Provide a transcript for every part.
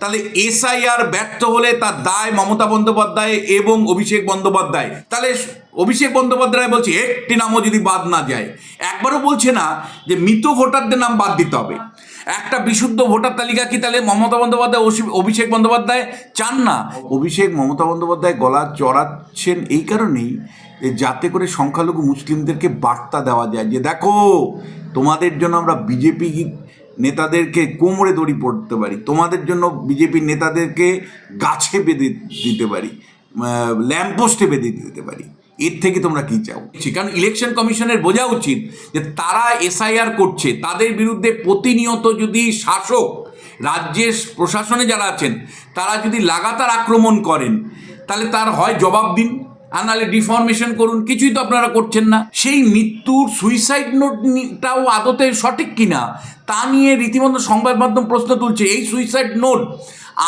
তাহলে এসআইআর ব্যর্থ হলে তার দায় মমতা বন্দ্যোপাধ্যায় এবং অভিষেক বন্দ্যোপাধ্যায়। তাহলে অভিষেক বন্দ্যোপাধ্যায় বলছে, একটি নামও যদি বাদ না যায়, একবারও বলছে না যে মৃত ভোটারদের নাম বাদ দিতে হবে। একটা বিশুদ্ধ ভোটার তালিকা কি তাহলে মমতা বন্দ্যোপাধ্যায় অভিষেক বন্দ্যোপাধ্যায় চান না? অভিষেক, মমতা বন্দ্যোপাধ্যায় গলা চড়াচ্ছেন এই কারণেই যাতে করে সংখ্যালঘু মুসলিমদেরকে বার্তা দেওয়া যায় যে দেখো, তোমাদের জন্য আমরা বিজেপি নেতাদেরকে কোমরে দড়ি পড়তে পারি, তোমাদের জন্য বিজেপির নেতাদেরকে গাছে বেঁধে দিতে পারি ল্যাম্পপোস্টে বেঁধে দিতে পারি, এর থেকে তোমরা কি চাও? কারণ ইলেকশন কমিশনের বোঝা উচিত যে তারা এসআইআর করছে, তাদের বিরুদ্ধে প্রতিনিয়ত যদি শাসক, রাজ্যের প্রশাসনে যারা আছেন, তারা যদি লাগাতার আক্রমণ করেন, তাহলে তার হয় জবাব দিন, আর নাহলে ডিফরমেশন করুন, কিছুই তো আপনারা করছেন না। সেই মৃত্যুর সুইসাইড নোটটাও আদতে সঠিক কিনা তা নিয়ে রীতিমতো সংবাদ মাধ্যম প্রশ্ন তুলছে, এই সুইসাইড নোট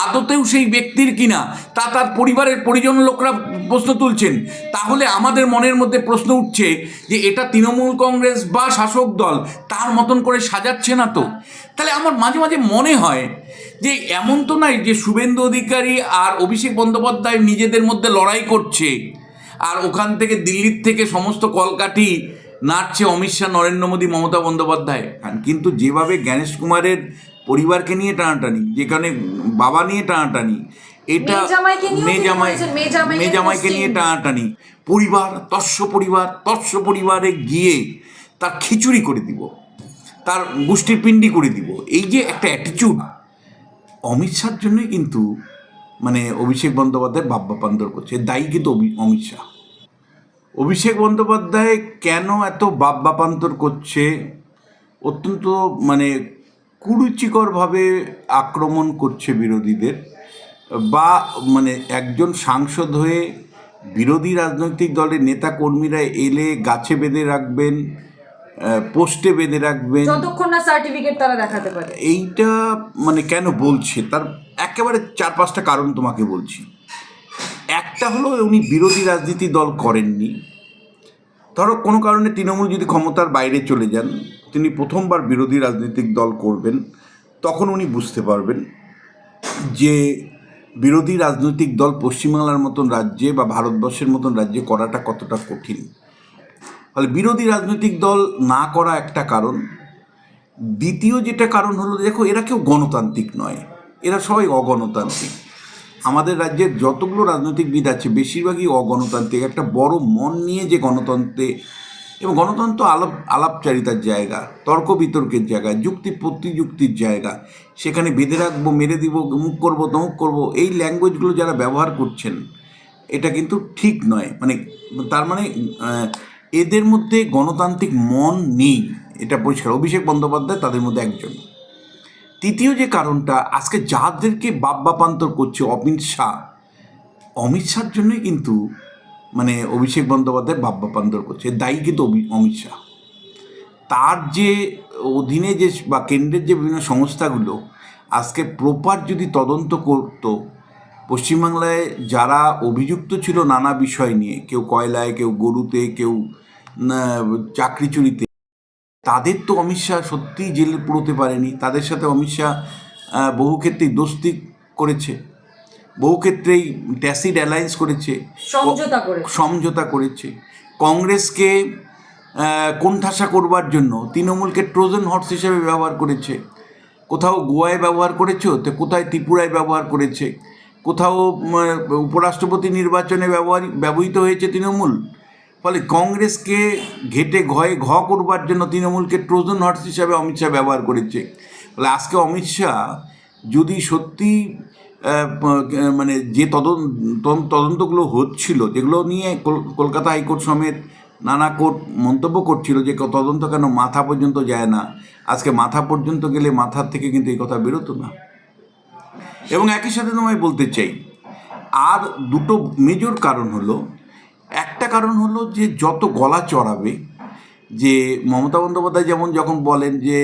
আদতেও সেই ব্যক্তির কিনা, তা তার পরিবারের পরিজন লোকরা প্রশ্ন তুলছেন। তাহলে আমাদের মনের মধ্যে প্রশ্ন উঠছে যে এটা তৃণমূল কংগ্রেস বা শাসক দল, তার মতন করে সাজাচ্ছে না তো? তাহলে আমার মাঝে মাঝে মনে হয় যে এমন তো নয় যে শুভেন্দু অধিকারী আর অভিষেক বন্দ্যোপাধ্যায় নিজেদের মধ্যে লড়াই করছে, আর ওখান থেকে দিল্লির থেকে সমস্ত কলকাঠি নাচছে অমিত শাহ নরেন্দ্র মোদী মমতা বন্দ্যোপাধ্যায়। কিন্তু যেভাবে জ্ঞানেশ কুমারের পরিবারকে নিয়ে টানাটানি যেখানে বাবা নিয়ে টানাটানি এটা মেয়ে জামাইকে নিয়েও মেয়ে তিনি জামাই বলেছেন, জামাইকে নিয়ে টানাটানি। পরিবার তস্য পরিবার তস্য পরিবারে গিয়ে তার খিচুড়ি করে দিব তার গোষ্ঠীর পিণ্ডি করে দিব। এই যে একটা অ্যাটিচিউড অমিত শাহর জন্যই কিন্তু মানে অভিষেক বন্দ্যোপাধ্যায় বাব্যাপান্তর করছে। এর দায়ী কিন্তু অমিত শাহ। অভিষেক বন্দ্যোপাধ্যায় কেন এত বাপ বাপান্তর করছে? অত্যন্ত মানে কুরুচিকরভাবে আক্রমণ করছে বিরোধীদের বা মানে একজন সাংসদ হয়ে বিরোধী রাজনৈতিক দলের নেতা কর্মীরা এলে গাছে বেঁধে রাখবেন পোস্টে বেঁধে রাখবেন। যতক্ষণ না সার্টিফিকেট তারা দেখাতে পারে। এইটা মানে কেন বলছে? তার একেবারে চার পাঁচটা কারণ তোমাকে বলছি। একটা হলো উনি বিরোধী রাজনীতি দল করেননি। ধরো কোনো কারণে তৃণমূল যদি ক্ষমতার বাইরে চলে যান, তিনি প্রথমবার বিরোধী রাজনৈতিক দল করবেন, তখন উনি বুঝতে পারবেন যে বিরোধী রাজনৈতিক দল পশ্চিমবাংলার মতন রাজ্যে বা ভারতবর্ষের মতন রাজ্যে করাটা কতটা কঠিন। ফলে বিরোধী রাজনৈতিক দল না করা একটা কারণ। দ্বিতীয় যেটা কারণ হলো, দেখো এরা কেউ গণতান্ত্রিক নয়, এরা সবাই অগণতান্ত্রিক। আমাদের রাজ্যের যতগুলো রাজনৈতিকবিদ আছে, বেশিরভাগই অগণতান্ত্রিক। একটা বড় মন নিয়ে যে গণতন্ত্রে, এবং গণতন্ত্র আলাপ, আলাপচারিতার জায়গা, তর্ক বিতর্কের জায়গা, যুক্তি প্রতিযুক্তির জায়গা। সেখানে বেঁধে রাখব, মেরে দিব, মুখ করব তমুক করব, এই ল্যাঙ্গুয়েজগুলো যারা ব্যবহার করছেন, এটা কিন্তু ঠিক নয়। মানে তার মানে এদের মধ্যে গণতান্ত্রিক মন নেই। এটা পরিষ্কার। অভিষেক বন্দ্যোপাধ্যায় তাদের মধ্যে একজন। তৃতীয় যে কারণটা, আজকে যাদেরকে বাব্যাপান্তর করছে অমিত শাহ, অমিত শাহর জন্যই কিন্তু মানে অভিষেক বন্দ্যোপাধ্যায় বাব্যাপান্তর করছে। দায়ী কিন্তু অমিত শাহ। তার যে অধীনে যে বা কেন্দ্রের যে বিভিন্ন সংস্থাগুলো, আজকে প্রপার যদি তদন্ত করতো, পশ্চিমবাংলায় যারা অভিযুক্ত ছিল নানা বিষয় নিয়ে, কেউ কয়লায়, কেউ গরুতে, কেউ চাকরি চুরিতে তাদের তো অমিত শাহ সত্যিই জেলে পুরোতে পারেনি। তাদের সাথে অমিত শাহ বহু ক্ষেত্রেই দোস্তি করেছে। বহু ক্ষেত্রেই ট্যাসিড অ্যালায়েন্স করেছে। সমঝোতা করেছে। কংগ্রেসকে কোণঠাসা করবার জন্য তৃণমূলকে ট্রোজেন হর্স হিসেবে ব্যবহার করেছে। কোথাও গোয়ায় ব্যবহার করেছে তো কোথায় ত্রিপুরায় ব্যবহার করেছে। কোথাও উপরাষ্ট্রপতি নির্বাচনে ব্যবহার ব্যবহৃত হয়েছে তৃণমূল। ফলে কংগ্রেসকে ঘেটে ঘয়ে ঘ করবার জন্য তৃণমূলকে ট্রোজন হর্স হিসাবে অমিত শাহ ব্যবহার করেছে। ফলে আজকে অমিত শাহ যদি সত্যি মানে যে তদন্ত, তদন্ত- তদন্তগুলো হচ্ছিল, যেগুলো নিয়ে কল- কলকাতা হাইকোর্ট সমেত নানা কোর্ট মন্তব্য করছিল যে তদন্ত কেন মাথা পর্যন্ত যায় না। আজকে মাথা পর্যন্ত গেলে মাথার থেকে কিন্তু এই কথা বেরোতো না। এবং একই সাথে তোমায় বলতে চাই, আর দুটো মেজর কারণ হলো একটা কারণ হলো যে যত গলা চড়াবে, যে মমতা বন্দ্যোপাধ্যায় যেমন যখন বলেন যে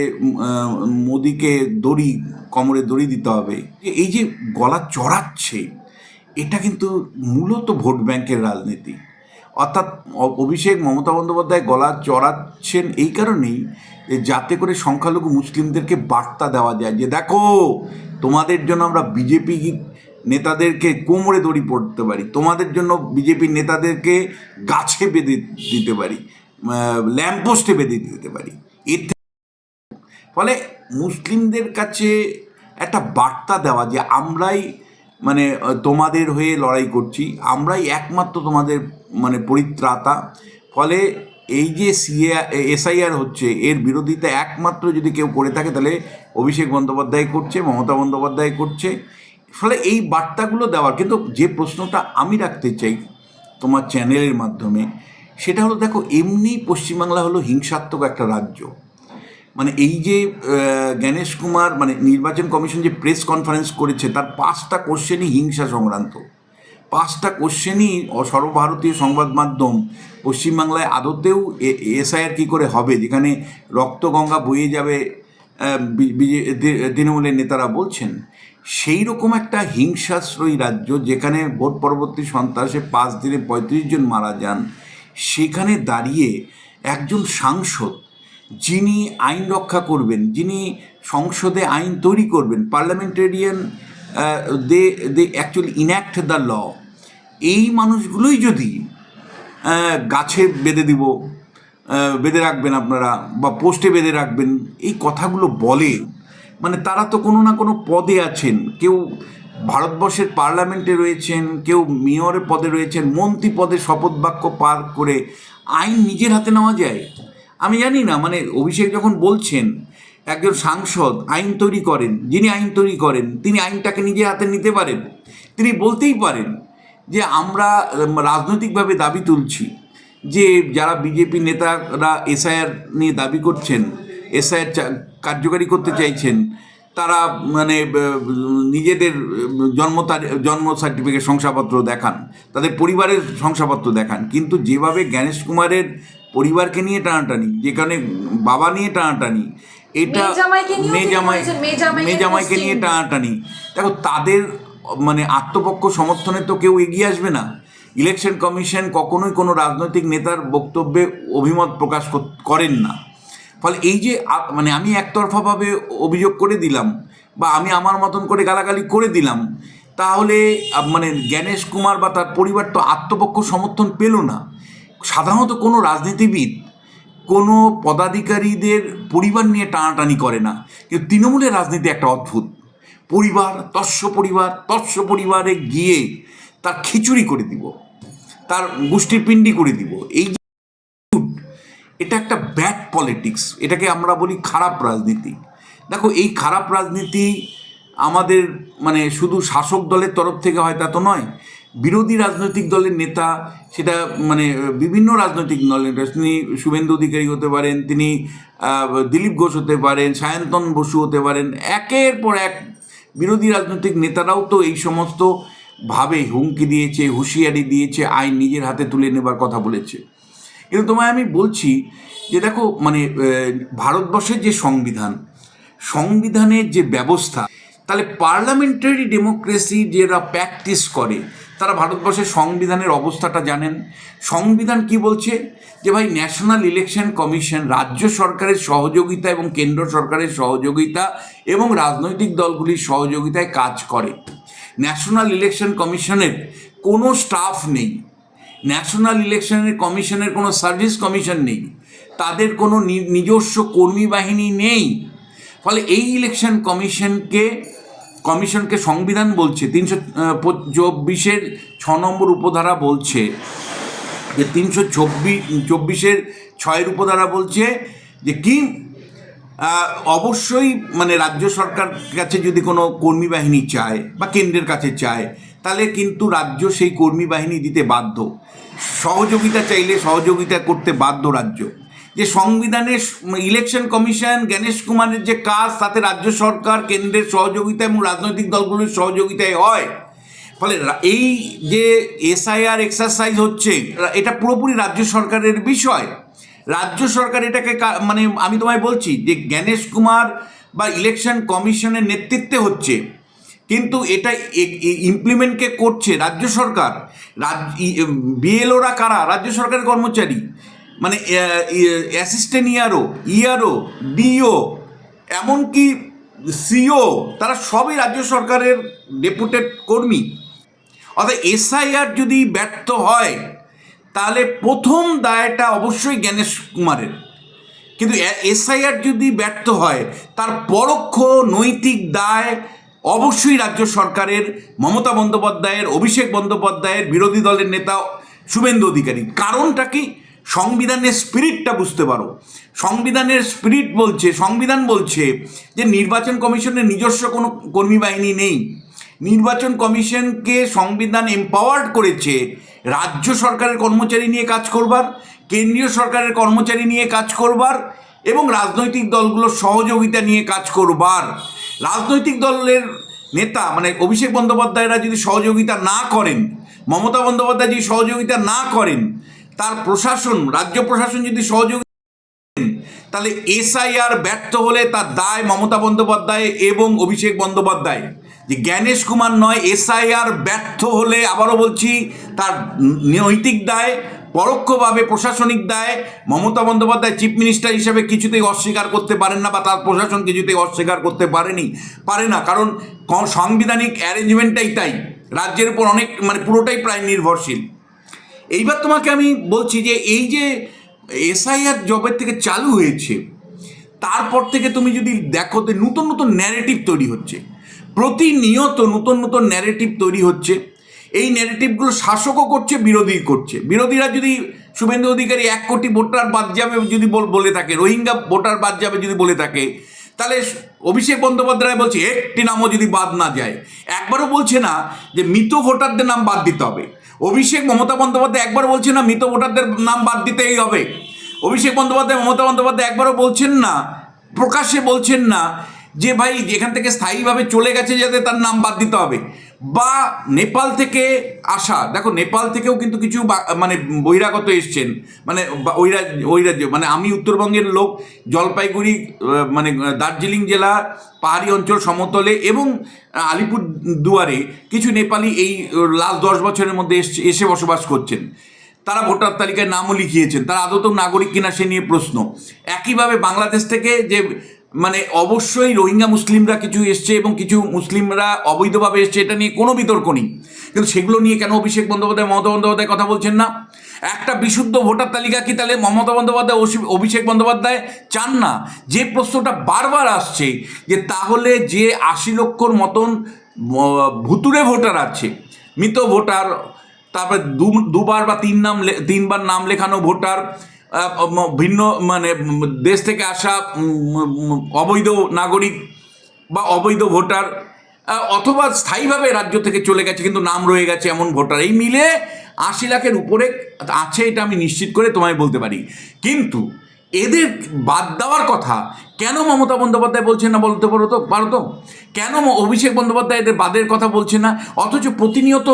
মোদিকে দড়ি, কোমরে দড়ি দিতে হবে, যে এই যে গলা চড়াচ্ছে, এটা কিন্তু মূলত ভোট ব্যাংকের রাজনীতি। অর্থাৎ অভিষেক মমতা বন্দ্যোপাধ্যায় গলা চড়াচ্ছেন এই কারণেই যাতে করে সংখ্যালঘু মুসলিমদেরকে বার্তা দেওয়া যায় যে, দেখো, তোমাদের জন্য আমরা বিজেপি নেতাদেরকে কোমরে দড়ি পড়তে পারি, তোমাদের জন্য বিজেপির নেতাদেরকে গাছে বেঁধে দিতে পারি ল্যাম্পপোস্টে বেঁধে দিতে পারি। এর ফলে মুসলিমদের কাছে একটা বার্তা দেওয়া যে আমরাই মানে তোমাদের হয়ে লড়াই করছি, আমরাই একমাত্র তোমাদের মানে পরিত্রাতা। ফলে এই যে সিএ, এসআইআর হচ্ছে, এর বিরোধিতা একমাত্র যদি কেউ করে থাকে, তাহলে অভিষেক বন্দ্যোপাধ্যায় করছে, মমতা বন্দ্যোপাধ্যায় করছে। ফলে এই বার্তাগুলো দেওয়ার, কিন্তু যে প্রশ্নটা আমি রাখতে চাই তোমার চ্যানেলের মাধ্যমে, সেটা হলো দেখো, এমনি পশ্চিমবাংলা হলো হিংসাত্মক একটা রাজ্য। মানে এই যে গণেশ কুমার মানে নির্বাচন কমিশন যে প্রেস কনফারেন্স করেছে, তার পাঁচটা কোশ্চেনই হিংসা সংক্রান্ত। পাঁচটা কোশ্চেনই সর্বভারতীয় সংবাদ মাধ্যম পশ্চিমবাংলায় আদতেও এসআইআর কী করে হবে, যেখানে রক্তগঙ্গা বয়ে যাবে তৃণমূলের নেতারা বলছেন। সেই রকম একটা হিংসাশ্রয়ী রাজ্য যেখানে ভোট পরবর্তী সন্ত্রাসে পাঁচ দিনে পঁয়ত্রিশ জন মারা যান, সেখানে দাঁড়িয়ে একজন সাংসদ যিনি আইন রক্ষা করবেন, যিনি সংসদে আইন তৈরি করবেন, parliamentarian they they actually enact the law এই মানুষগুলোই যদি গাছে বেঁধে দিব বেঁধে রাখবেন আপনারা বা পোস্টে বেঁধে রাখবেন, এই কথাগুলো বলে মানে তারা তো কোনো না কোনো পদে আছেন। কেউ ভারতবর্ষের পার্লামেন্টে রয়েছেন, কেউ মেয়রের পদে রয়েছেন, মন্ত্রী পদে শপথ বাক্য পার করে আইন নিজের হাতে নেওয়া যায়? আমি জানি না মানে অভিষেক যখন বলছেন, একজন সাংসদ আইন তৈরি করেন, যিনি আইন তৈরি করেন, তিনি আইনটাকে নিজের হাতে নিতে পারেন। তিনি বলতেই পারেন যে আমরা রাজনৈতিকভাবে দাবি তুলছি যে যারা বিজেপি নেতারা এসআইআর নিয়ে দাবি করছেন, এসআইআর কার্যকারী করতে চাইছেন তারা মানে নিজেদের জন্ম জন্ম সার্টিফিকেট শংসাপত্র দেখান তাদের পরিবারের শংসাপত্র দেখান কিন্তু যেভাবে জ্ঞানেশ কুমারের পরিবারকে নিয়ে টানাটানি যেখানে বাবা নিয়ে টানাটানি এটা মেয়ে জামাই মেয়ে জামাইকে নিয়ে টানাটানি। দেখো তাদের মানে আত্মপক্ষ সমর্থনে তো কেউ এগিয়ে আসবে না। ইলেকশন কমিশন কখনোই কোনো রাজনৈতিক নেতার বক্তব্যে অভিমত প্রকাশ করেন না। ফলে এই যে মানে আমি একতরফাভাবে অভিযোগ করে দিলাম বা আমি আমার মতন করে গালাগালি করে দিলাম, তাহলে মানে জ্ঞানেশ কুমার বা তার পরিবার তো আত্মপক্ষ সমর্থন পেল না। সাধারণত কোনো রাজনীতিবিদ কোনো পদাধিকারীদের পরিবার নিয়ে টানাটানি করে না। কিন্তু তৃণমূলের রাজনীতি একটা অদ্ভুত। পরিবার, তস্য পরিবার, তস্য পরিবারে গিয়ে তার খিচুড়ি করে দিব, তার গোষ্ঠীর পিণ্ডি করে দিব। এই এটা একটা ব্যাড পলিটিক্স। এটাকে আমরা বলি খারাপ রাজনীতি। দেখো এই খারাপ রাজনীতি আমাদের মানে শুধু শাসক দলের তরফ থেকে হয় তা তো নয় বিরোধী রাজনৈতিক দলের নেতা সেটা মানে বিভিন্ন রাজনৈতিক দলের নেতা, তিনি শুভেন্দু অধিকারী হতে পারেন তিনি দিলীপ ঘোষ হতে পারেন সায়ন্তন বসু হতে পারেন একের পর এক বিরোধী রাজনৈতিক নেতারাও তো এই সমস্ত ভাবে হুমকি দিয়েছে হুঁশিয়ারি দিয়েছে আইন নিজের হাতে তুলে নেবার কথা বলেছে। কিন্তু তোমায় আমি বলছি যে দেখো মানে ভারতবর্ষের যে সংবিধান, সংবিধানের যে ব্যবস্থা, তাহলে পার্লামেন্টারি ডেমোক্রেসি যারা প্র্যাকটিস করে, তারা ভারতবর্ষের সংবিধানের অবস্থাটা জানেন। সংবিধান কি বলছে? যে ভাই ন্যাশনাল ইলেকশন কমিশন রাজ্য সরকারের সহযোগিতা এবং কেন্দ্র সরকারের সহযোগিতা এবং রাজনৈতিক দলগুলির সহযোগিতায় কাজ করে। ন্যাশনাল ইলেকশন কমিশনের কোনো স্টাফ নেই। ন্যাশনাল ইলেকশনের কমিশনের কোনো সার্ভিস কমিশন নেই। তাদের কোনো নিজস্ব কর্মী বাহিনী নেই। ফলে এই ইলেকশন কমিশনকে কমিশনকে সংবিধান বলছে, তিনশো চব্বিশের ছ নম্বর উপধারা বলছে, যে তিনশো চব্বিশ চব্বিশের ছয়ের উপধারা বলছে যে কি অবশ্যই মানে রাজ্য সরকার কাছে যদি কোনো কর্মী বাহিনী চায় বা কেন্দ্রের কাছে চায় তাহলে কিন্তু রাজ্য সেই কর্মী বাহিনী দিতে বাধ্য। সহযোগিতা চাইলে সহযোগিতা করতে বাধ্য রাজ্য। যে সংবিধানের ইলেকশন কমিশন গণেশ কুমারের যে কাজ, তাতে রাজ্য সরকার কেন্দ্রের সহযোগিতা এবং রাজনৈতিক দলগুলির সহযোগিতায় হয়। ফলে এই যে এসআইআর এক্সারসাইজ হচ্ছে এটা পুরোপুরি রাজ্য সরকারের বিষয়। রাজ্য সরকার এটাকে মানে আমি তোমায় বলছি যে জ্ঞানেশ কুমার বা ইলেকশন কমিশনের নেতৃত্বে হচ্ছে। কিন্তু এটা ইমপ্লিমেন্টকে করছে রাজ্য সরকার। বিএলওরা কারা? রাজ্য সরকারের কর্মচারী। মানে assistant E R O E R O D O এমনকি সিও তারা সবই রাজ্য সরকারের ডেপুটেড কর্মী। অর্থাৎ এসআইআর যদি ব্যর্থ হয়, তাহলে প্রথম দায়টা অবশ্যই জ্ঞানেশ কুমারের। কিন্তু এসআইআর যদি ব্যর্থ হয়, তার পরোক্ষ নৈতিক দায় অবশ্যই রাজ্য সরকারের মমতা বন্দ্যোপাধ্যায়ের, অভিষেক বন্দ্যোপাধ্যায়ের বিরোধী দলের নেতা শুভেন্দু অধিকারী। কারণটা কি? সংবিধানের স্পিরিটটা বুঝতে পারো। সংবিধানের স্পিরিট বলছে, সংবিধান বলছে যে নির্বাচন কমিশনের নিজস্ব কোনো কর্মী বাহিনী নেই। নির্বাচন কমিশনকে সংবিধান এম্পাওয়ার্ড করেছে রাজ্য সরকারের কর্মচারী নিয়ে কাজ করবার, কেন্দ্রীয় সরকারের কর্মচারী নিয়ে কাজ করবার এবং রাজনৈতিক দলগুলোর সহযোগিতা নিয়ে কাজ করবার। রাজনৈতিক দলের নেতা মানে অভিষেক বন্দ্যোপাধ্যায়রা যদি সহযোগিতা না করেন, মমতা বন্দ্যোপাধ্যায় যদি সহযোগিতা না করেন, তার প্রশাসন, রাজ্য প্রশাসন যদি সহযোগিতা তাহলে এসআইআর ব্যর্থ হলে তার দায় মমতা বন্দ্যোপাধ্যায় এবং অভিষেক বন্দ্যোপাধ্যায়। যে জ্ঞানেশ কুমার নয়, এসআইআর ব্যর্থ হলে, আবারও বলছি, তার নৈতিক দায় পরোক্ষভাবে প্রশাসনিক দায় মমতা বন্দ্যোপাধ্যায় চিফ মিনিস্টার হিসেবে কিছুতেই অস্বীকার করতে পারেন না বা তার প্রশাসন কিছুতেই অস্বীকার করতে পারেনি, পারে না। কারণ সাংবিধানিক অ্যারেঞ্জমেন্টটাই তাই। রাজ্যের উপর অনেক মানে পুরোটাই প্রায় নির্ভরশীল। এইবার তোমাকে আমি বলছি যে এই যে এসআইআর জবের থেকে চালু হয়েছে, তারপর থেকে তুমি যদি দেখো যে নতুন নতুন ন্যারেটিভ তৈরি হচ্ছে, প্রতিনিয়ত নতুন নতুন ন্যারেটিভ তৈরি হচ্ছে এই নেগেটিভগুলো শাসকও করছে বিরোধী করছে। বিরোধীরা যদি শুভেন্দু অধিকারী এক কোটি ভোটার বাদ যাবে যদি বল- থাকে, রোহিঙ্গা ভোটার বাদ যাবে যদি বলে থাকে, তাহলে অভিষেক বন্দ্যোপাধ্যায় বলছে, একটি নামও যদি বাদ না যায়। একবারও বলছে না যে মৃত ভোটারদের নাম বাদ দিতে হবে। অভিষেক মমতা বন্দ্যোপাধ্যায় একবার বলছে না মৃত ভোটারদের নাম বাদ দিতেই হবে। অভিষেক বন্দ্যোপাধ্যায়, মমতা বন্দ্যোপাধ্যায় একবারও বলছেন না, প্রকাশ্যে বলছেন না যে ভাই, যেখান থেকে স্থায়ীভাবে চলে গেছে যাতে তার নাম বাদ দিতে হবে। বা নেপাল থেকে আসা। দেখো, নেপাল থেকেও কিন্তু কিছু মানে বহিরাগত এসছেন। মানে ওই রাজ্য ওই রাজ্য। মানে আমি উত্তরবঙ্গের লোক, জলপাইগুড়ি মানে দার্জিলিং জেলা, পাহাড়ি অঞ্চল সমতলে এবং আলিপুর দুয়ারে কিছু নেপালি এই লাস্ট দশ বছরের মধ্যে এসে বসবাস করছেন। তারা ভোটার তালিকায় নামও লিখিয়েছেন। তারা আদতেও নাগরিক কিনা সে নিয়ে প্রশ্ন। একইভাবে বাংলাদেশ থেকে যে মানে অবশ্যই রোহিঙ্গা মুসলিমরা কিছু এসছে এবং কিছু মুসলিমরা অবৈধভাবে এসছে, এটা নিয়ে কোনো বিতর্ক নেই। কিন্তু সেগুলো নিয়ে কেন অভিষেক বন্দ্যোপাধ্যায়, মমতা বন্দ্যোপাধ্যায় কথা বলছেন না? একটা বিশুদ্ধ ভোটার তালিকা কি তাহলে মমতা বন্দ্যোপাধ্যায় অভিষেক বন্দ্যোপাধ্যায় চান না? যে প্রশ্নটা বারবার আসছে যে তাহলে যে আশি লক্ষর মতন ভুতুরে ভোটার আছে, মৃত ভোটার, তারপরে দুবার বা তিন নাম তিনবার নাম লেখানো ভোটার ভিন্ন মানে দেশ থেকে আসা অবৈধ নাগরিক বা অবৈধ ভোটার অথবা স্থায়ীভাবে রাজ্য থেকে চলে গেছে কিন্তু নাম রয়ে গেছে এমন ভোটার, এই মিলে আশি লাখের উপরে আছে, এটা আমি নিশ্চিত করে তোমায় বলতে পারি। কিন্তু এদের বাদ দেওয়ার কথা, কেন মমতা বন্দ্যোপাধ্যায় বলছেন না বলতে পারো তো? পারো তো? কেন অভিষেক বন্দ্যোপাধ্যায় এদের বাদের কথা বলছে না? অথচ প্রতিনিয়ত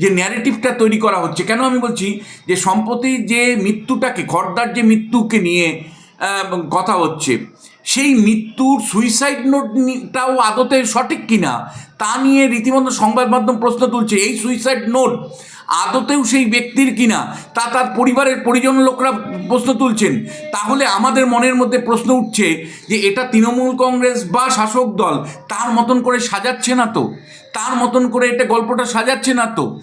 যে ন্যারেটিভটা তৈরি করা হচ্ছে, কেন আমি বলছি যে সম্প্রতি যে মৃত্যুটাকে, খর্দার যে মৃত্যুকে নিয়ে কথা হচ্ছে, সেই মৃত্যুর সুইসাইড নোটটাও আদতে সঠিক কিনা, তা নিয়ে রীতিমতো সংবাদ মাধ্যম প্রশ্ন তুলছে। এই সুইসাইড নোট আদতেও সেই ব্যক্তির কিনা, তা তার পরিবারের পরিজন লোকরা প্রশ্ন তুলছেন। তাহলে আমাদের মনের মধ্যে প্রশ্ন উঠছে যে এটা তৃণমূল কংগ্রেস বা শাসক দল, তার মতন করে সাজাচ্ছে না তো? তার মতন করে এটা গল্পটা সাজাচ্ছে না তো?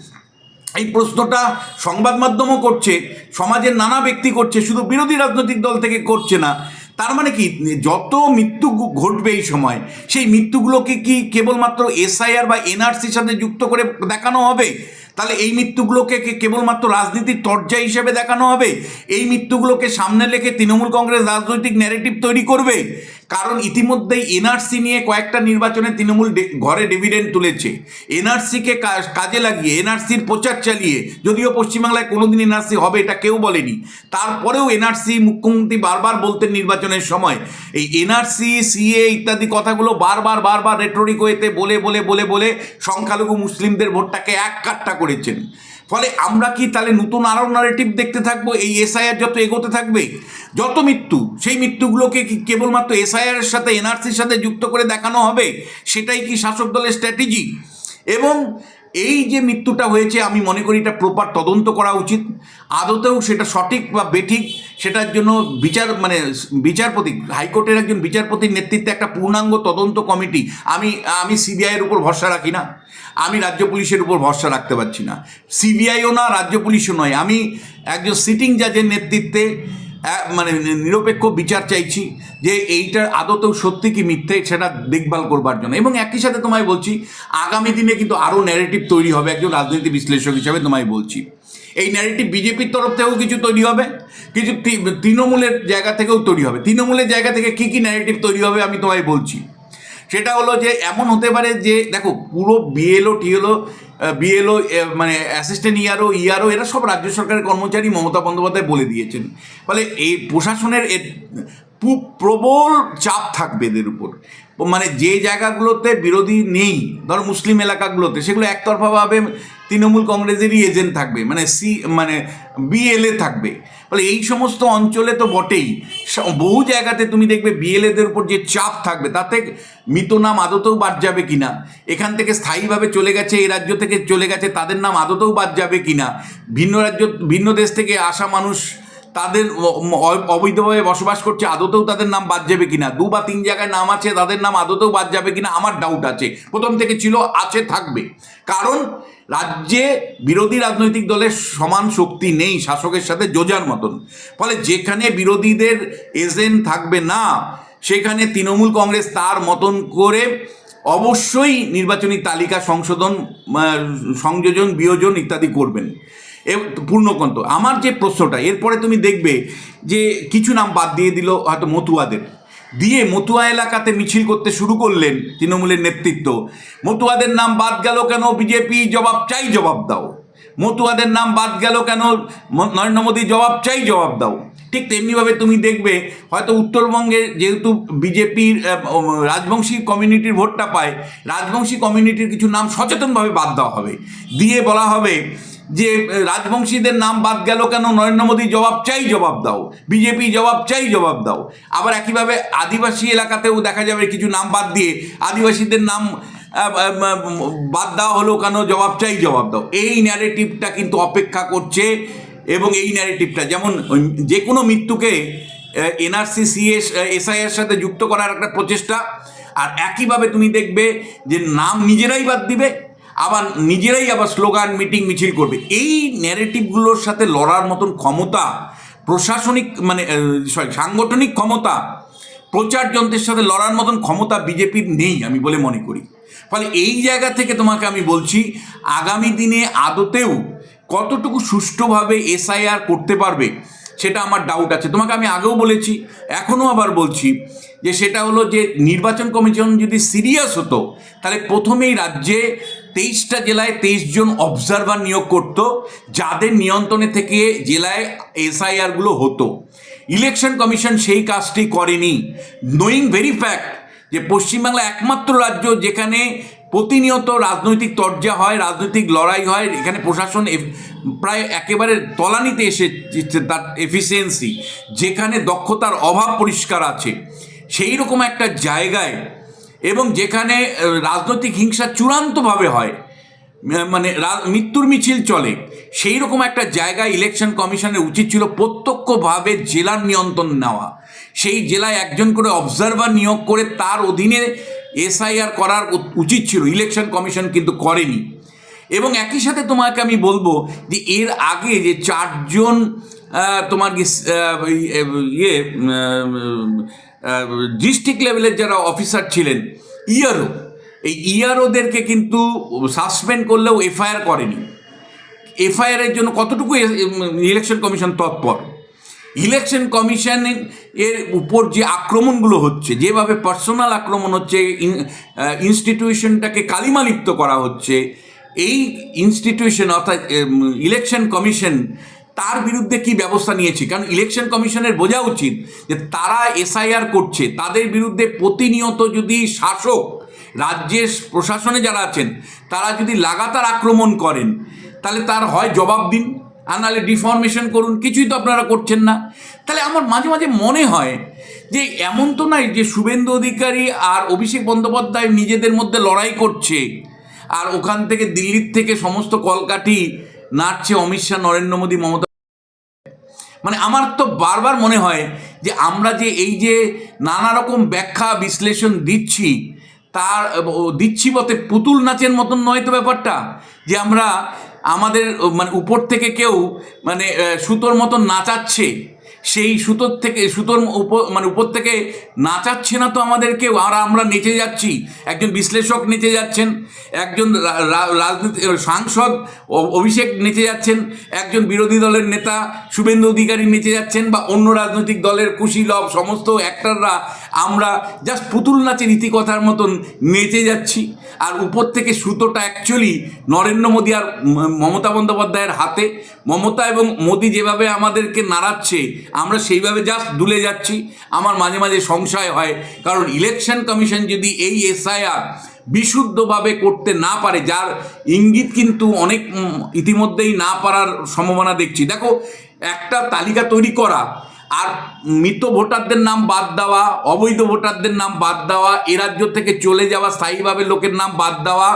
এই প্রশ্নটা সংবাদ মাধ্যমও করছে, সমাজের নানা ব্যক্তি করছে, শুধু বিরোধী রাজনৈতিক দল থেকে করছে না। তার মানে কি? যত মৃত্যু ঘটবে এই সময়, সেই মৃত্যুগুলোকে কি কেবলমাত্র এসআইআর বা এনআরসির সাথে যুক্ত করে দেখানো হবে? তাহলে এই মৃত্যুগুলোকে কেবলমাত্র রাজনীতির তর্জা হিসেবে দেখানো হবে? এই মৃত্যুগুলোকে সামনে রেখে তৃণমূল কংগ্রেস রাজনৈতিক ন্যারেটিভ তৈরি করবে? কারণ ইতিমধ্যেই এনআরসি নিয়ে কয়েকটা নির্বাচনে তৃণমূল ঘরে ডিভিডেন্ড তুলেছে। এনআরসিকে কাজে লাগিয়ে, এনআরসির প্রচার চালিয়ে, যদিও পশ্চিমবাংলায় কোনোদিন এনআরসি হবে এটা কেউ বলেনি, তারপরেও এনআরসি মুখ্যমন্ত্রী বারবার বলতেন নির্বাচনের সময়, এই এনআরসি, সিএ ইত্যাদি কথাগুলো বারবার বারবার রেটরিক ওয়েতে বলে বলে বলে বলে সংখ্যালঘু মুসলিমদের ভোটটাকে এক কাট্টা করেছেন। ফলে আমরা কি তাহলে নতুন আরও নারেটিভ দেখতে থাকব? এই এসআইআর যত এগোতে থাকবে, যত মৃত্যু, সেই মৃত্যুগুলোকে কি কেবলমাত্র এসআইআর এর সাথে এনআরসির সাথে যুক্ত করে দেখানো হবে? সেটাই কি শাসক দলের স্ট্র্যাটেজি এবং এই যে মৃত্যুটা হয়েছে, আমি মনে করি এটা প্রপার তদন্ত করা উচিত। আদতেও সেটা সঠিক বা বেঠিক, সেটার জন্য বিচার মানে বিচারপতি, হাইকোর্টের একজন বিচারপতির নেতৃত্বে একটা পূর্ণাঙ্গ তদন্ত কমিটি। আমি আমি সিবিআইয়ের উপর ভরসা রাখি না। আমি রাজ্য পুলিশের উপর ভরসা রাখতে পারছি না। সিবিআইও না, রাজ্য পুলিশও নয়। আমি একজন সিটিং জাজের নেতৃত্বে মানে নিরপেক্ষ বিচার চাইছি যে এইটার আদতেও সত্যি কি মিথ্যে সেটা দেখভাল করবার জন্য। এবং একই সাথে তোমায় বলছি, আগামী দিনে কিন্তু আরও ন্যারেটিভ তৈরি হবে, একজন রাজনীতি বিশ্লেষক হিসাবে তোমায় বলছি। এই ন্যারেটিভ বিজেপির তরফ থেকেও কিছু তৈরি হবে, কিছু তৃণমূলের জায়গা থেকেও তৈরি হবে। তৃণমূলের জায়গা থেকে কী কী ন্যারেটিভ তৈরি হবে আমি তোমায় বলছি। সেটা হলো যে এমন হতে পারে যে, দেখো, পুরো B L O T L O B L O মানে assistant E R O E R O এরা সব রাজ্য সরকারের কর্মচারী মমতা বন্দ্যোপাধ্যায় বলে দিয়েছেন। ফলে এই প্রশাসনের প্রবল চাপ থাকবে এদের উপর। মানে যে জায়গাগুলোতে বিরোধী নেই, ধর মুসলিম এলাকাগুলোতে, সেগুলো একতরফাভাবে তৃণমূল কংগ্রেসেরই এজেন্ট থাকবে মানে সি মানে বিএলএ থাকবে। ফলে এই সমস্ত অঞ্চলে তো বটেই। বহু জায়গাতে তুমি দেখবে বিএলএদের উপর যে চাপ থাকবে, তাতে মৃত নাম আদতেও বাদ যাবে কিনা? এখান থেকে স্থায়ীভাবে চলে গেছে, এই রাজ্য থেকে চলে গেছে, তাদের নাম আদতেও বাদ যাবে কিনা? ভিন্ন রাজ্য, ভিন্ন দেশ থেকে আসা মানুষ তাদের অবৈধভাবে বসবাস করছে, আদতেও তাদের নাম বাদ যাবে কিনা? দু বা তিন জায়গায় নাম আছে, তাদের নাম আদতেও বাদ যাবে কিনা? আমার ডাউট আছে। প্রথম থেকে ছিল, আছে, থাকবে। কারণ রাজ্যে বিরোধী রাজনৈতিক দলের সমান শক্তি নেই শাসকের সাথে যোজার মতন। ফলে যেখানে বিরোধীদের এজেন্ট থাকবে না, সেখানে তৃণমূল কংগ্রেস তার মতন করে অবশ্যই নির্বাচনী তালিকা সংশোধন সংযোজন, বিয়োজন ইত্যাদি করবেন। পূর্ণকন্ত আমার যে প্রশ্নটা, এরপরে তুমি দেখবে যে কিছু নাম বাদ দিয়ে দিল হয়তো মতুয়াদের। দিয়ে মতুয়া এলাকাতে মিছিল করতে শুরু করলেন তৃণমূলের নেতৃত্ব। মতুয়াদের নাম বাদ গেল কেন? বিজেপি জবাব চাই জবাব দাও। মতুয়াদের নাম বাদ গেল কেন? নরেন্দ্র মোদী জবাব চাই জবাব দাও। ঠিক তেমনিভাবে তুমি দেখবে হয়তো উত্তরবঙ্গে যেহেতু বিজেপির রাজবংশী কমিউনিটির ভোটটা পায়, রাজবংশী কমিউনিটির কিছু নাম সচেতনভাবে বাদ দেওয়া হবে। দিয়ে বলা হবে যে রাজবংশীদের নাম বাদ গেল কেন? নরেন্দ্র মোদী জবাব চাই জবাব দাও। বিজেপি জবাব চাই জবাব দাও। আবার একইভাবে আদিবাসী এলাকাতেও দেখা যাবে কিছু নাম বাদ দিয়ে আদিবাসীদের নাম বাদ দেওয়া হলো কেন? জবাব চাই জবাব দাও। এই ন্যারেটিভটা কিন্তু অপেক্ষা করছে এবং এই ন্যারেটিভটা যেমন, যে কোনো মৃত্যুকে এনআরসি, সিএস এসআইয়ের সাথে যুক্ত করার একটা প্রচেষ্টা। আর একইভাবে তুমি দেখবে যে নাম নিজেরাই বাদ দিবে। আবার নিজেরাই আবার স্লোগান, মিটিং, মিছিল করবে। এই ন্যারেটিভগুলোর সাথে লড়ার মতন ক্ষমতা, প্রশাসনিক মানে সরি সাংগঠনিক ক্ষমতা প্রচার যন্ত্রের সাথে লড়ার মতন ক্ষমতা বিজেপির নেই, আমি বলে মনে করি। ফলে এই জায়গা থেকে তোমাকে আমি বলছি, আগামী দিনে আদতেও কতটুকু সুষ্ঠুভাবে এসআইআর করতে পারবে, সেটা আমার ডাউট আছে। তোমাকে আমি আগেও বলেছি এখনও আবার বলছি যে সেটা হলো যে নির্বাচন কমিশন যদি সিরিয়াস হতো, তাহলে প্রথমেই রাজ্যে তেইশটা জেলায় তেইশ জন অবজারভার নিয়োগ করত, যাদের নিয়ন্ত্রণে থেকে জেলায় এসআইআরগুলো হতো। ইলেকশন কমিশন সেই কাজটি করেনি। নোয়িং ভেরি ফ্যাক্ট যে পশ্চিমবাংলা একমাত্র রাজ্য যেখানে প্রতিনিয়ত রাজনৈতিক তর্জা হয়, রাজনৈতিক লড়াই হয়, এখানে প্রশাসন প্রায় একেবারে তলানিতে এসেছে তার এফিসিয়েন্সি যেখানে দক্ষতার অভাব পরিষ্কার আছে। সেই রকম একটা জায়গায় এবং যেখানে রাজনৈতিক হিংসা চূড়ান্তভাবে হয় মানে মৃত্যুর মিছিল চলে সেই রকম একটা জায়গায় ইলেকশন কমিশনের উচিত ছিল প্রত্যক্ষভাবে জেলার নিয়ন্ত্রণ নেওয়া। সেই জেলায় একজন করে অবজারভার নিয়োগ করে তার অধীনে এসআইআর করার উচিত ছিল ইলেকশন কমিশন কিন্তু করেনি। এবং একই সাথে তোমাকে আমি বলব যে এর আগে যে চারজন তোমার কি ইয়ে ডিস্ট্রিক্ট লেভেলের যারা অফিসার ছিলেন ইয়ারও এই ইয়ারওদেরকে কিন্তু সাসপেন্ড করলেও এফআইআর করেনি। এফআইআরের জন্য কতটুকু ইলেকশন কমিশন তৎপর? ইলেকশন কমিশন এর উপর যে আক্রমণগুলো হচ্ছে, যেভাবে পার্সোনাল আক্রমণ হচ্ছে ইনস্টিটিউশনটাকে কালিমালিপ্ত করা হচ্ছে, এই ইনস্টিটিউশন অর্থাৎ ইলেকশন কমিশন তার বিরুদ্ধে কি ব্যবস্থা নিয়েছে? কারণ ইলেকশন কমিশনের বোঝা উচিত যে তারা এসআইআর করছে, তাদের বিরুদ্ধে প্রতিনিয়ত যদি শাসক, রাজ্যের প্রশাসনে যারা আছেন, তারা যদি লাগাতার আক্রমণ করেন, তাহলে তার হয় জবাব দিন। আর নাহলে ডিফরমেশন করুন, কিছুই তো আপনারা করছেন না। তাহলে আমার মাঝে মাঝে মনে হয় যে এমন তো নয় যে শুভেন্দু অধিকারী আর অভিষেক বন্দ্যোপাধ্যায় নিজেদের মধ্যে লড়াই করছে, আর ওখান থেকে দিল্লির থেকে সমস্ত কলকাঠি নাচছে অমিত শাহ, নরেন্দ্র মোদী, মমতা মানে আমার তো বারবার মনে হয় যে আমরা যে এই যে নানা রকম ব্যাখ্যা, বিশ্লেষণ দিচ্ছি, তার দিচ্ছি বলতে পুতুল নাচের মতন নয় তো ব্যাপারটা? যে আমরা আমাদের মানে উপর থেকে কেউ মানে সুতোর মতন নাচাচ্ছে। সেই সুতোর থেকে, সুতোর উপর মানে উপর থেকে নাচাচ্ছে না তো আমাদের কেউ, আর আমরা নেচে যাচ্ছি। একজন বিশ্লেষক নেচে যাচ্ছেন, একজন রাজনীতি সাংসদ অভিষেক নেচে যাচ্ছেন, একজন বিরোধী দলের নেতা শুভেন্দু অধিকারী নেচে যাচ্ছেন, বা অন্য রাজনৈতিক দলের কুশীলভ, সমস্ত অ্যাক্টররা আমরা জাস্ট পুতুল নাচের ইতিকথার মতন নেচে যাচ্ছি। আর উপর থেকে সুতোটা অ্যাকচুয়ালি নরেন্দ্র মোদী আর মমতা বন্দ্যোপাধ্যায়ের হাতে। মমতা এবং মোদী যেভাবে আমাদেরকে নাড়াচ্ছে, আমরা সেইভাবে জাস্ট দুলে যাচ্ছি। আমার মাঝে মাঝে সংশয় হয়, কারণ ইলেকশন কমিশন যদি এই এসআইআর বিশুদ্ধভাবে করতে না পারে, যার ইঙ্গিত কিন্তু অনেক ইতিমধ্যেই না পারার সম্ভাবনা দেখছি। দেখো, একটা তালিকা তৈরি করা আর মৃত ভোটারদের নাম বাদ দেওয়া, অবৈধ ভোটারদের নাম বাদ দেওয়া, এ রাজ্য থেকে চলে যাওয়া, স্থায়ীভাবে লোকের নাম বাদ দেওয়া,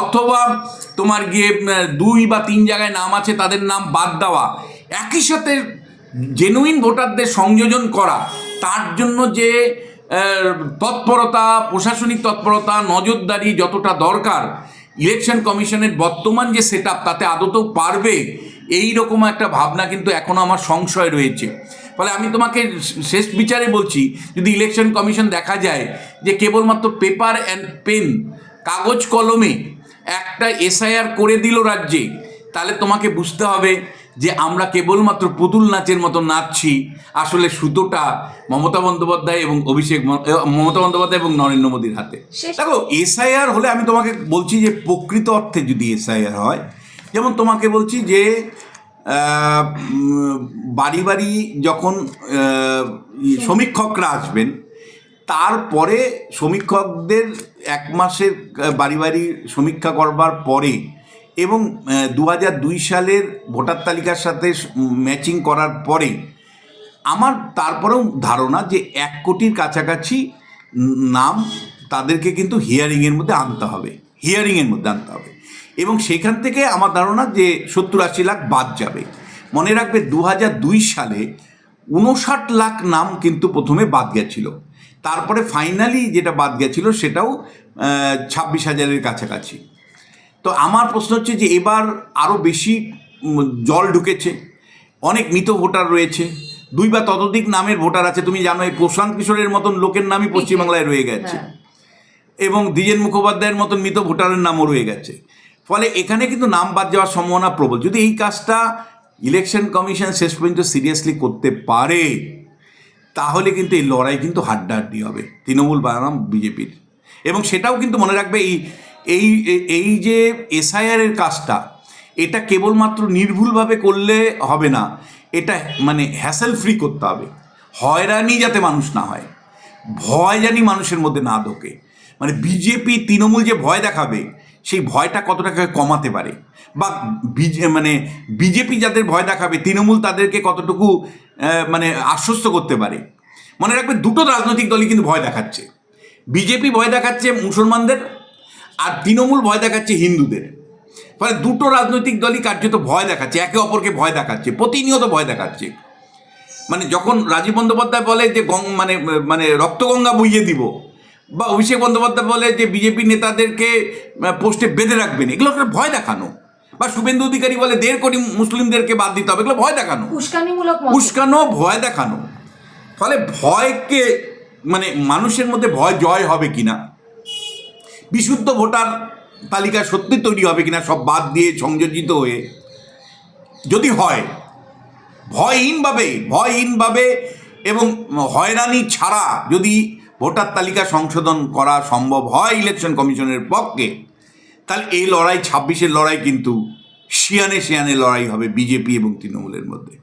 অথবা তোমার গিয়ে দুই বা তিন জায়গায় নাম আছে, তাদের নাম বাদ দেওয়া। একই সাথে জেনুইন ভোটারদের সংযোজন করা, তার জন্য যে তৎপরতা, প্রশাসনিক তৎপরতা, নজরদারি যতটা দরকার, ইলেকশন কমিশনের বর্তমান যে সেট তাতে আদতেও পারবে, এই রকম একটা ভাবনা কিন্তু এখনও আমার সংশয় রয়েছে। ফলে আমি তোমাকে শেষ বিচারে বলছি যদি ইলেকশন কমিশন দেখা যায় যে কেবলমাত্র পেপার অ্যান্ড পেন কাগজ কলমে একটা এসআইআর করে দিল রাজ্যে তাহলে তোমাকে বুঝতে হবে যে আমরা কেবলমাত্র পুতুল নাচের মতো নাচছি। আসলে সুতোটা মমতা বন্দ্যোপাধ্যায় এবং অভিষেক মমতা বন্দ্যোপাধ্যায় এবং নরেন্দ্র মোদীর হাতে। দেখো এসআইআর হলে আমি তোমাকে বলছি যে প্রকৃত অর্থে যদি এসআইআর হয় যেমন তোমাকে বলছি যে বাড়ি বাড়ি যখন সমীক্ষকরা আসবেন তারপরে সমীক্ষকদের এক মাসের বাড়ি বাড়ি সমীক্ষা করবার পরে এবং দু হাজার দুই সালের ভোটার তালিকার সাথে ম্যাচিং করার পরে আমার তারপরেও ধারণা যে এক কোটির কাছাকাছি নাম তাদেরকে কিন্তু হিয়ারিংয়ের মধ্যে আনতে হবে হিয়ারিংয়ের মধ্যে আনতে হবে। এবং সেখান থেকে আমার ধারণা যে সত্তর আশি লাখ বাদ যাবে। মনে রাখবে দু হাজার দুই সালে উনষাট লাখ নাম কিন্তু প্রথমে বাদ গেছিল। তারপরে ফাইনালি যেটা বাদ গেছিল সেটাও ছাব্বিশ হাজারের কাছাকাছি। তো আমার প্রশ্ন হচ্ছে যে এবার আরও বেশি জল ঢুকেছে অনেক মৃত ভোটার রয়েছে দুই বা ততোধিক নামের ভোটার আছে তুমি জানো এই প্রশান্ত কিশোরের মতন লোকের নামই পশ্চিমবাংলায় রয়ে গেছে। হ্যাঁ। এবং দ্বিজেন মুখোপাধ্যায়ের মতন মৃত ভোটারের নামও রয়ে গেছে। ফলে এখানে কিন্তু নাম বাদ যাওয়ার সম্ভাবনা প্রবল। যদি এই কাজটা ইলেকশন কমিশন শেষ পর্যন্ত সিরিয়াসলি করতে পারে, তাহলে কিন্তু এই লড়াই কিন্তু হাড্ডাহাড্ডি হবে, তৃণমূল বানাম বিজেপির। এবং সেটাও কিন্তু মনে রাখবে এই এই, এই- যে এসআইআরের কাজটা, এটা কেবলমাত্র নির্ভুলভাবে করলে হবে না, এটা মানে হ্যাসেল ফ্রি করতে হবে। হয়রানি যাতে মানুষ না হয়, ভয় জানি মানুষের মধ্যে না ঢোকে। মানে বিজেপি তৃণমূল যে ভয় দেখাবে সেই ভয়টা কতটাকে কমাতে পারে? বা বিজে মানে বিজেপি যাদের ভয় দেখাবে, তৃণমূল তাদেরকে কতটুকু মানে আশ্বস্ত করতে পারে? মনে রাখবে দুটো রাজনৈতিক দলই কিন্তু ভয় দেখাচ্ছে। বিজেপি ভয় দেখাচ্ছে মুসলমানদের আর তৃণমূল ভয় দেখাচ্ছে হিন্দুদের। ফলে দুটো রাজনৈতিক দলই কার্যত ভয় দেখাচ্ছে, একে অপরকে ভয় দেখাচ্ছে, প্রতিনিয়ত ভয় দেখাচ্ছে। মানে যখন রাজীব বন্দ্যোপাধ্যায় বলে যে গং মানে মানে রক্তগঙ্গা বইয়ে দিব বা অভিষেক বন্দ্যোপাধ্যায় বলে যে বিজেপি নেতাদেরকে পোস্টে বেঁধে রাখবেন এগুলো একটা ভয় দেখানো। বা শুভেন্দু অধিকারী বলে দেড় কোটি মুসলিমদেরকে বাদ দিতে হবে এগুলো ভয় দেখানো। উস্কানো ভয় দেখানো। ফলে ভয়কে মানে মানুষের মধ্যে ভয় জয় হবে কিনা? বিশুদ্ধ ভোটার তালিকা সত্যি তৈরি হবে কিনা সব বাদ দিয়ে সংযোজিত হয়ে? যদি হয় ভয়হীনভাবে ভয়হীনভাবে এবং হয়রানি ছাড়া যদি ভোটার তালিকা সংশোধন করা সম্ভব হয় ইলেকশন কমিশনের পক্ষে? তাহলে এই লড়াই ছাব্বিশের লড়াই কিন্তু শিয়ানে শিয়ানে লড়াই হবে বিজেপি এবং তৃণমূলের মধ্যে।